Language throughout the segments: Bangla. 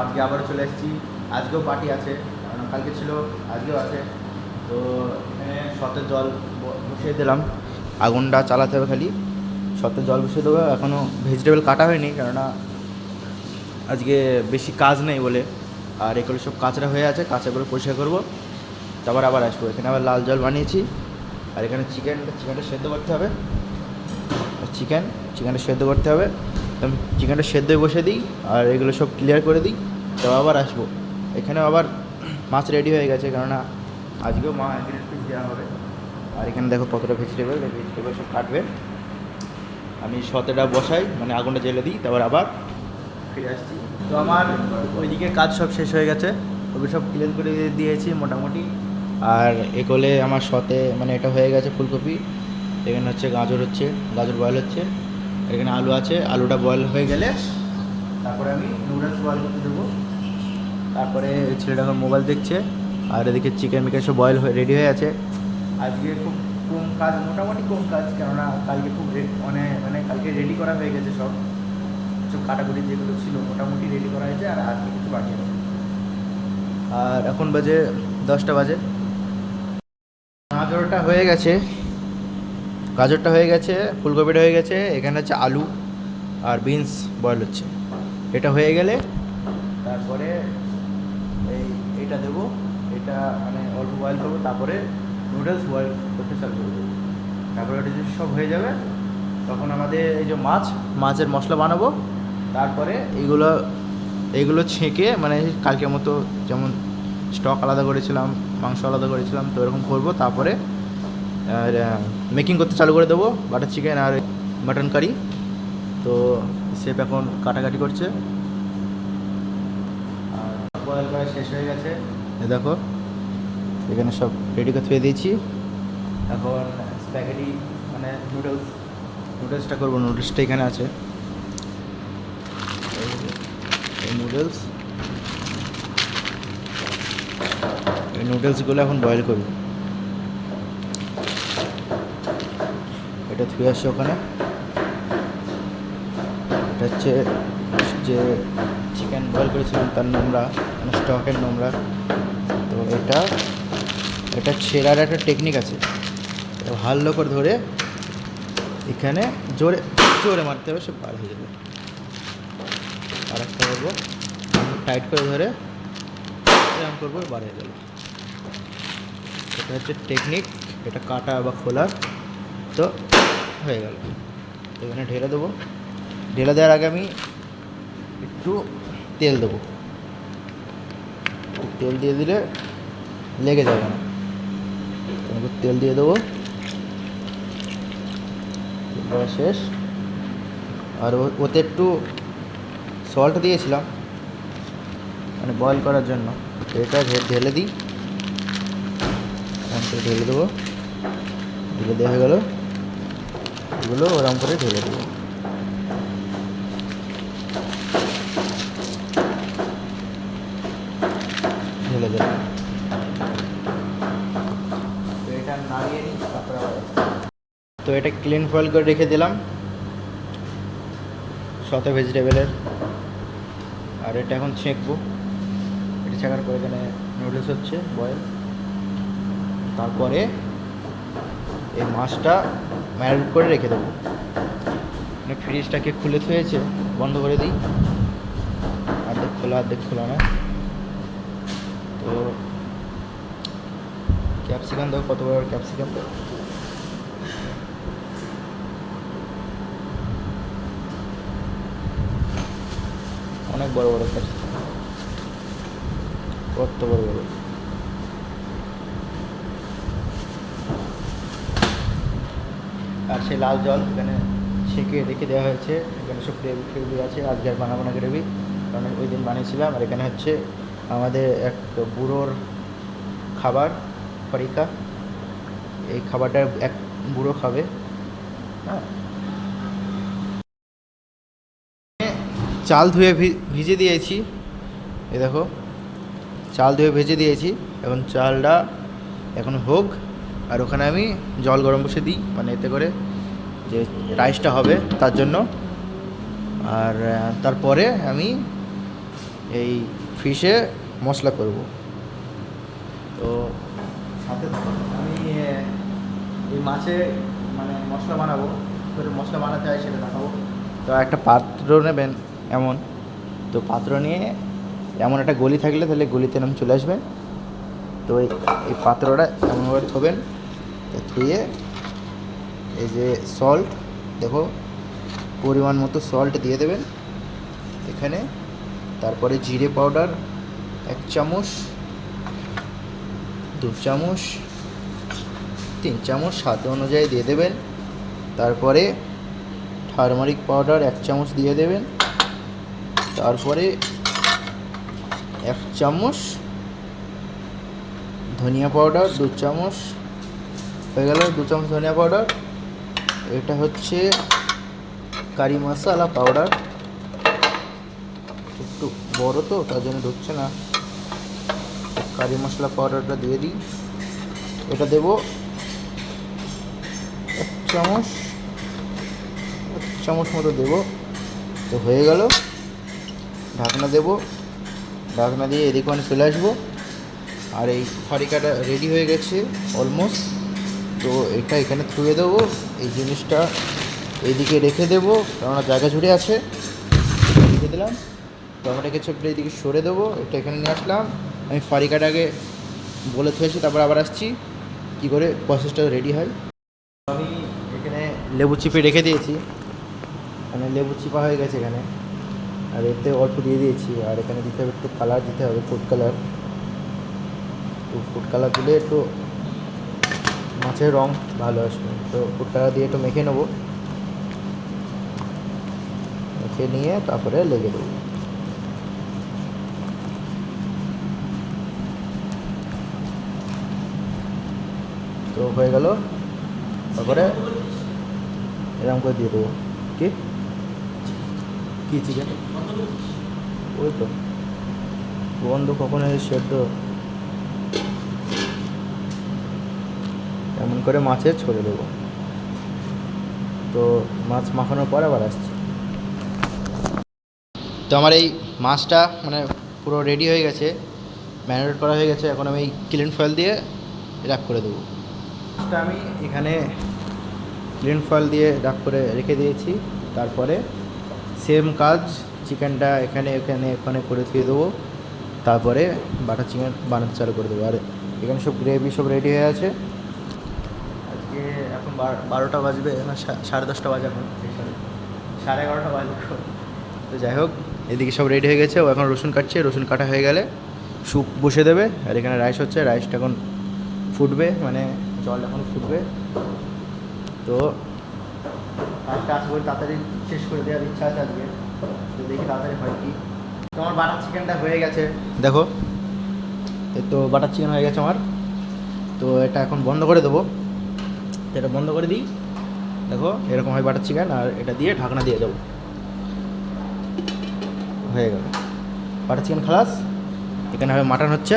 আজকে আবারও চলে এসেছি। আজকেও পার্টি আছে কালকে ছিল, আজকেও আছে। তো এখানে সতের জল বসিয়ে দিলাম। আগুনটা চালাতে হবে খালি। সতের জল বসিয়ে দেবো এখনও ভেজিটেবল কাটা হয়নি, কেননা আজকে বেশি কাজ নেই বলে। আর এগুলো সব কাঁচরা হয়ে আছে, কাঁচাগুলো পরিষ্কার করব। তারপর আবার আসব। এখানে আবার লাল জল বানিয়েছি। আর এখানে চিকেন চিকেনটা সেদ্ধ করতে হবে। চিকেন চিকেনটা সেদ্ধ করতে হবে। তো চিকেনটা সেদ্ধই বসে দিই, আর এগুলো সব ক্লিয়ার করে দিই। তো আবার আসব। এখানে আবার মাছ রেডি হয়ে গেছে, কেননা আজকেও মা পিস দেওয়া হবে। আর এখানে দেখো কতটা ভেজিটেবল ভেজিটেবল সব কাটবে। আমি সতেটা বসাই মানে আগুনটা জেলে দিই, তারপর আবার ফিরে আসছি। তো আমার ওইদিকে কাজ সব শেষ হয়ে গেছে। ওগুলো সব ক্লিয়ার করে দিয়েছি মোটামুটি। আর এগোলে আমার সতে মানে এটা হয়ে গেছে ফুলকপি। এখানে হচ্ছে গাজর হচ্ছে, গাজর বয়েল হচ্ছে। এখানে আলু আছে, আলুটা বয়েল হয়ে গেলে তারপরে আমি নুডলস বয়েল করতে দেবো। তারপরে ছেলেটা এখন মোবাইল দেখছে, আর এদিকে চিকেন মিকেন সব বয়েল হয়ে রেডি হয়ে আছে। আজকে খুব কম কাজ, মোটামুটি কম কাজ, কেননা কালকে খুব মানে মানে কালকে রেডি করা হয়ে গেছে সব। সব কাটাকুটি যেগুলো ছিল, মোটামুটি রেডি করা হয়েছে, আর আজকে কিছু বাকি আছে। আর এখন বাজে দশটা বাজে। গাজরটা হয়ে গেছে। গাজরটা হয়ে গেছে, ফুলকপিটা হয়ে গেছে, এখানে হচ্ছে আলু আর বিনস বয়েল হচ্ছে। এটা হয়ে গেলে তারপরে এটা দেবো। এটা মানে অল্প বয়েল করব, তারপরে নুডলস বয়েল করতে চালু করব। তারপরে ওটা যদি সব হয়ে যাবে, তখন আমাদের এই যে মাছ, মাছের মশলা বানাবো। তারপরে এইগুলো এইগুলো ছেঁকে মানে কালকের মতো যেমন স্টক আলাদা করেছিলাম, মাংস আলাদা করেছিলাম, তো এরকম করব। তারপরে, আর মেকিং করতে চালু করে দেবো বাটার চিকেন আর মাটন কারি তো শেফ এখন কাটাকাটি করছে আর বয়েল করা শেষ হয়ে গেছে। এ দেখো এখানে সব রেডি করে থুয়ে দিয়েছি। এখন স্প্যাগেটি মানে নুডলস নুডলসটা করব নুডলসটা এখানে আছে। নুডলস এই নুডলসগুলো এখন বয়েল করব এটা ধুয়ে আসছে ওখানে। এটা হচ্ছে যে চিকেন বয়েল করেছিলাম, তার নোংরা মানে স্টকের নোংরা। তো এটা এটা ছেঁড়ার একটা টেকনিক আছে। ভালো করে ধরে এখানে জোরে জোরে মারতে হবে, সে বার হয়ে যাবে। আর একটা করব। টাইট করে ধরে এরকম করব বার হয়ে গেল। এটা হচ্ছে টেকনিক এটা কাটা বা খোলার তো হয়ে গেল। এখানে ঢেলে দেবো। ঢেলে দেওয়ার আগে আমি একটু তেল দেবো। তেল দিয়ে দিলে লেগে যাবে না। তো আমি একটু তেল দিয়ে দেবো। শেষ। আর ওতে একটু সল্ট দিয়েছিলাম। মানে বয়েল করার জন্য। এটা ঢেলে দিই। এরকম করে ঢেলে দেবো। ঢেলে দেওয়া হয়ে গেলো। এগুলো ওরকম করে ঢেলে দেবো ঢেলে দেবো তো এটা নাড়িয়ে নিই তারপরে আবার আসছি। তো এটা ক্লিন ফয়েল করে রেখে দিলাম। শত ভেজিটেবলের আর এটা এখন ছেঁকবো। এটা ছেঁকার পর এখানে নুডলস হচ্ছে বয়েল তারপরে এই মাছটা ম্যারিনেট করে রেখে দেবো। মানে ফ্রিজটাকে খুলে থুয়েছে, বন্ধ করে দিই। অর্ধেক খোলা অর্ধেক খোলা না। তো ক্যাপসিকাম দেখো কত বড় ক্যাপসিকাম অনেক বড় বড় ক্যাপসিকাম কত বড় বড়? আর সেই লাল জল এখানে ছেঁকে রেখে দেওয়া হয়েছে। এখানে সব গ্রেভি আছে আজকে আর বানাবো না গ্রেভি, কারণ ওই দিন বানিয়েছিলাম। আর এখানে হচ্ছে আমাদের এক বুড়োর খাবার, ফরিকা। এই খাবারটা এক বুড়ো খাবে হ্যাঁ? চাল ধুয়ে ভিজে দিয়েছি। এ দেখো, চাল ধুয়ে ভেজে দিয়েছি। এখন চালটা এখন হোক, আর ওখানে আমি জল গরম বসে দিই মানে এতে করে যে রাইসটা হবে তার জন্য। আর তারপরে আমি এই ফিশে মশলা করব। তো সাথে আমি এই মাছে মানে মশলা বানাবো মশলা বানাতে হয় সেটা দেখাবো। তো একটা পাত্র নেবেন। এমন। তো পাত্র নিয়ে এমন একটা গলি থাকলে তাহলে গলিতে নাম চলে আসবেন তো এই পাত্রটা এমনভাবে থবেন থুয়ে এই যে সল্ট দেখো, পরিমাণ মতো সল্ট দিয়ে দেবেন। এখানে তারপরে জিরে পাউডার এক চামচ, দু চামচ, তিন চামচ স্বাদ অনুযায়ী দিয়ে দেবেন। তারপরে টারমারিক পাউডার এক চামচ দিয়ে দেবেন। তারপরে এক চামচ ধনিয়া পাউডার, দু চামচ হয়ে গেল, দু চামচ ধনিয়া পাউডার। এটা হচ্ছে কারি মশালা পাউডার। একটু বড় তো, তার জন্য ঢুকছে না। কারি মশলা পাউডারটা দিয়ে দিই। এটা দেবো এক চামচ এক চামচ মতো দেবো। তো হয়ে গেল। ঢাকনা দেবো। ঢাকনা দিয়ে এদিকে মানে চলে আসব। আর এই ফারিকাটা রেডি হয়ে গেছে অলমোস্ট তো এটা এখানে থুয়ে দেবো। এই জিনিসটা এইদিকে রেখে দেবো। কেননা জায়গা জুড়ে আছে। রেখে দিলাম। টমেটো কেচাপটা এইদিকে সরে দেবো। এটা এখানে নিয়ে আসলাম। আমি ফারিকাটাকে বলে থুয়েছি, তারপর আবার আসছি। কী করে প্রসেসটা রেডি হয়। আমি এখানে লেবু চিপে রেখে দিয়েছি। মানে লেবু চিপা হয়ে গেছে এখানে। আর এতে অল্প দিয়ে দিয়েছি। আর এখানে দিতে হবে একটু কালার দিতে হবে ফুড কালার তো ফুড কালার দিলে একটু মাছের রং ভালো আসবে। তো ফুড কালার দিয়ে একটু মেখে নেব। মেখে নিয়ে তারপরে লেগে দেবো। তো হয়ে গেল। তারপরে এরকম করে দিয়ে দেবো। কি? কি চিকেন ওই তো। বন্ধু কখন এই সেদ্ধ? এমন করে মাছে ছড়ে দেবো। তো মাছ মাখানোর পর আবার আসছি। তো আমার এই মাছটা মানে পুরো রেডি হয়ে গেছে। ম্যারিনেট করা হয়ে গেছে। এখন আমি ক্লিন ফয়েল দিয়ে র্যাপ করে দেবো। মাছটা আমি এখানে ক্লিন ফয়েল দিয়ে র্যাপ করে রেখে দিয়েছি। তারপরে সেম কাজ, চিকেনটা এখানে এখানে এখানে করে দিয়ে দেবো। তারপরে বাটার চিকেন বানাতে চালু করে দেবো। আর এখানে সব গ্রেভি সব রেডি হয়ে আছে। আজকে এখন বার- বারোটা বাজবে, না সাড়ে দশটা বাজে এখন। সাড়ে এগারোটা বাজবে তো যাই হোক, এদিকে সব রেডি হয়ে গেছে। ও এখন রসুন কাটছে, রসুন কাটা হয়ে গেলে স্যুপ বসে দেবে। আর এখানে রাইস হচ্ছে রাইসটা এখন ফুটবে মানে জল এখন ফুটবে। তো কাজটা আশা করি তাড়াতাড়ি শেষ করে দেওয়ার ইচ্ছা আছে আজকে। তো দেখি তাড়াতাড়ি হয় কি। তো আমার বাটার চিকেনটা হয়ে গেছে। দেখো তো বাটার চিকেন হয়ে গেছে আমার। তো এটা এখন বন্ধ করে দেবো। এটা বন্ধ করে দিই। দেখো, এরকম হয় বাটার চিকেন আর এটা দিয়ে ঢাকনা দিয়ে দেবো। হয়ে গেল। বাটার চিকেন খালাস। এখানে হবে মাটন হচ্ছে।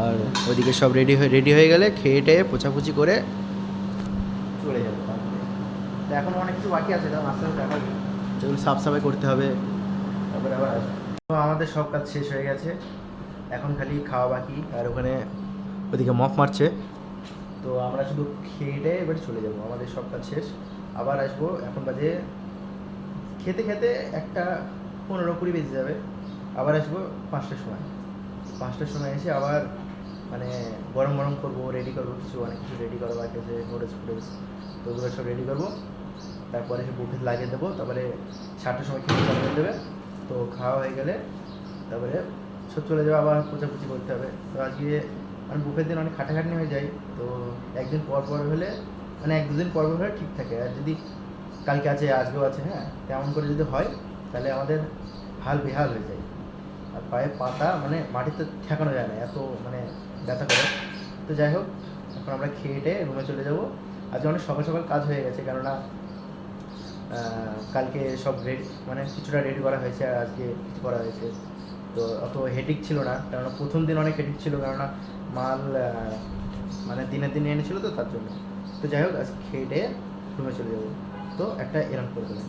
আর ওইদিকে সব রেডি হয়ে রেডি হয়ে গেলে খেয়ে টেয়ে পোছাপুছি করে চলে যাব। তো এখন অনেক কিছু বাকি আছে তাও আস্তে আস্তে দেখা যাবে যেগুলো সাফ সাফাই করতে হবে। তারপরে আবার আসব। তো আমাদের সব কাজ শেষ হয়ে গেছে। এখন খালি খাওয়া বাকি। আর ওখানে ওদিকে মপ মারছে। তো আমরা শুধু খেয়ে এবার চলে যাব। আমাদের সব কাজ শেষ। আবার আসব। এখন বাজে খেতে খেতে একটা পনেরো কুড়ি বেজে যাবে। আবার আসব পাঁচটার সময়। পাঁচটার সময় এসে আবার মানে গরম গরম করব রেডি করব কিছু অনেক কিছু রেডি করা বাকি আছে নুডলস ফুডলস তো ওগুলো সব রেডি করব। তারপরে সে বুফে লাগিয়ে দেবো, তারপরে সাতটার সময় খেতে চালু দেবে। তো খাওয়া হয়ে গেলে তারপরে সব চলে যাবে, আবার পোচাপুচি করতে হবে। তো আজকে মানে বুফের দিন অনেক খাটাখাটনি হয়ে যায় তো একদিন পর পর হলে মানে এক দুদিন পর পর হলে ঠিক থাকে। আর যদি কালকে আছে, আজকেও আছে হ্যাঁ তেমন করে যদি হয়, তাহলে আমাদের হাল বেহাল হয়ে যায়। আর পায়ে পাতা মানে মাটিতে ঠেকানো যায় না, এত মানে ব্যথা করে। তো যাই হোক, এখন আমরা খেয়ে রুমে চলে যাব। আজকে অনেক সকাল সকাল কাজ হয়ে গেছে, কেননা কালকে সব রেডি মানে কিছুটা রেডি করা হয়েছে, আর আজকে কিছু করা হয়েছে। তো অত হেডিক ছিল না, কেননা প্রথম দিন অনেক হেডিক ছিল, কেননা মাল মানে দিনে দিনে এনেছিল তো তার জন্য। তো যাই হোক আজকে খেয়ে রুমে চলে যাব। তো একটা এরম করে দেবেন